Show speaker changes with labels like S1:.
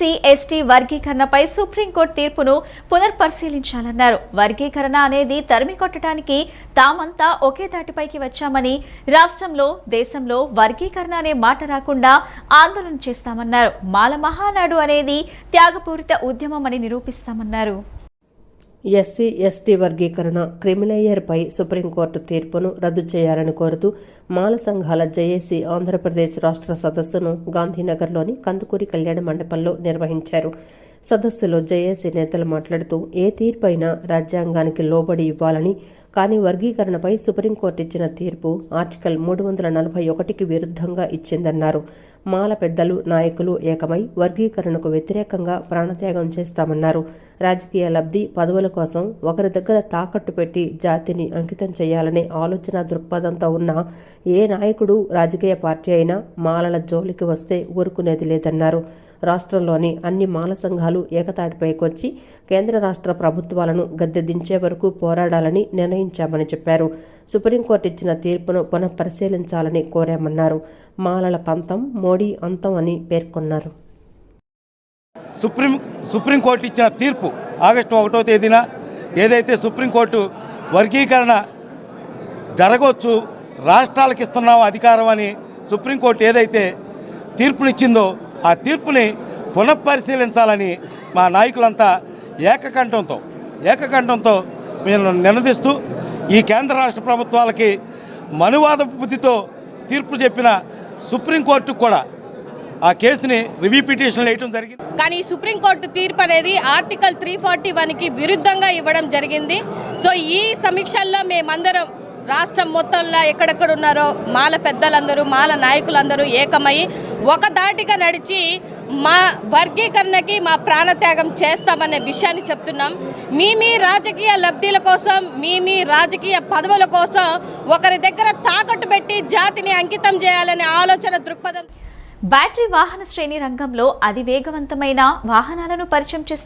S1: SC ST వర్గీకరణపై supreme court తీర్పును పునర్పరిశీలించాలన్నారు. వర్గీకరణ అనేది తరిమి కొట్టడానికి తామంతా ఒకే తాటిపైకి వచ్చామని రాష్ట్రంలో దేశంలో వర్గీకరణ అనే మాట రాకుండా ఆందోళన చేస్తామన్నారు. మాల మహానాడు అనేది త్యాగపూరిత ఉద్యమం అని నిరూపిస్తామన్నారు.
S2: ఎస్సీ ఎస్టీ వర్గీకరణ క్రిమిలేయర్పై సుప్రీంకోర్టు తీర్పును రద్దు చేయాలని కోరుతూ మాల సంఘాల జేఏసీ ఆంధ్రప్రదేశ్ రాష్ట్ర సదస్సును గాంధీనగర్లోని కందుకూరి కళ్యాణ మండపంలో నిర్వహించారు. సదస్సులో జేఏసీ నేతలు మాట్లాడుతూ ఏ తీర్పైనా రాజ్యాంగానికి లోబడి ఇవ్వాలని కానీ వర్గీకరణపై సుప్రీంకోర్టు ఇచ్చిన తీర్పు ఆర్టికల్ మూడు వందల నలభై ఒకటికి విరుద్ధంగా ఇచ్చిందన్నారు. మాల పెద్దలు నాయకులు ఏకమై వర్గీకరణకు వ్యతిరేకంగా ప్రాణత్యాగం చేస్తామన్నారు. రాజకీయ లబ్ధి పదవుల కోసం ఒకరి దగ్గర తాకట్టు పెట్టి జాతిని అంకితం చేయాలనే ఆలోచన దృక్పథంతో ఉన్న ఏ నాయకుడు రాజకీయ పార్టీ అయినా మాలల జోలికి వస్తే ఊరుకునేది లేదన్నారు. రాష్ట్రంలోని అన్ని మాల సంఘాలు ఏకతాటిపైకొచ్చి కేంద్ర రాష్ట్ర ప్రభుత్వాలను గద్దె దించే వరకు పోరాడాలని నిర్ణయించామని చెప్పారు. సుప్రీంకోర్టు ఇచ్చిన తీర్పును పునఃపరిశీలించాలని కోరామన్నారు. మాలల పంతం మోడీ అంతం అని పేర్కొన్నారు.
S3: సుప్రీం సుప్రీంకోర్టు ఇచ్చిన తీర్పు ఆగస్టు ఒకటో తేదీన ఏదైతే సుప్రీంకోర్టు వర్గీకరణ జరగవచ్చు రాష్ట్రాలకు ఇస్తున్నాం అధికారం అని సుప్రీంకోర్టు ఏదైతే తీర్పునిచ్చిందో ఆ తీర్పుని పునఃపరిశీలించాలని మా నాయకులంతా ఏకకంఠంతో ఏకకంఠంతో మేము నినదిస్తూ ఈ కేంద్ర రాష్ట్ర ప్రభుత్వాలకి మనువాద బుద్ధితో తీర్పు చెప్పిన సుప్రీంకోర్టు కూడా ఆ కేసుని రివ్యూ పిటిషన్ వేయడం జరిగింది.
S4: కానీ ఈ సుప్రీంకోర్టు తీర్పు అనేది ఆర్టికల్ త్రీ ఫార్టీ వన్కి విరుద్ధంగా ఇవ్వడం జరిగింది. సో ఈ సమీక్షల్లో మేమందరం రాష్ట్రం మొత్తంలో ఎక్కడెక్కడ ఉన్నారో మాల పెద్దలందరూ మాల నాయకులందరూ ఏకమై ఒక దాటిగా నడిచి మా వర్గీకరణకి మా ప్రాణత్యాగం చేస్తామనే విషయాన్ని చెప్తున్నాం. మీ మీ రాజకీయ లబ్ధిల కోసం మీ మీ రాజకీయ పదవుల కోసం ఒకరి దగ్గర తాకట్టు పెట్టి జాతిని అంకితం చేయాలనే ఆలోచన దృక్పథం
S1: బ్యాటరీ వాహన శ్రేణి రంగంలో అతి వేగవంతమైన వాహనాలను పరిచయం చేసిన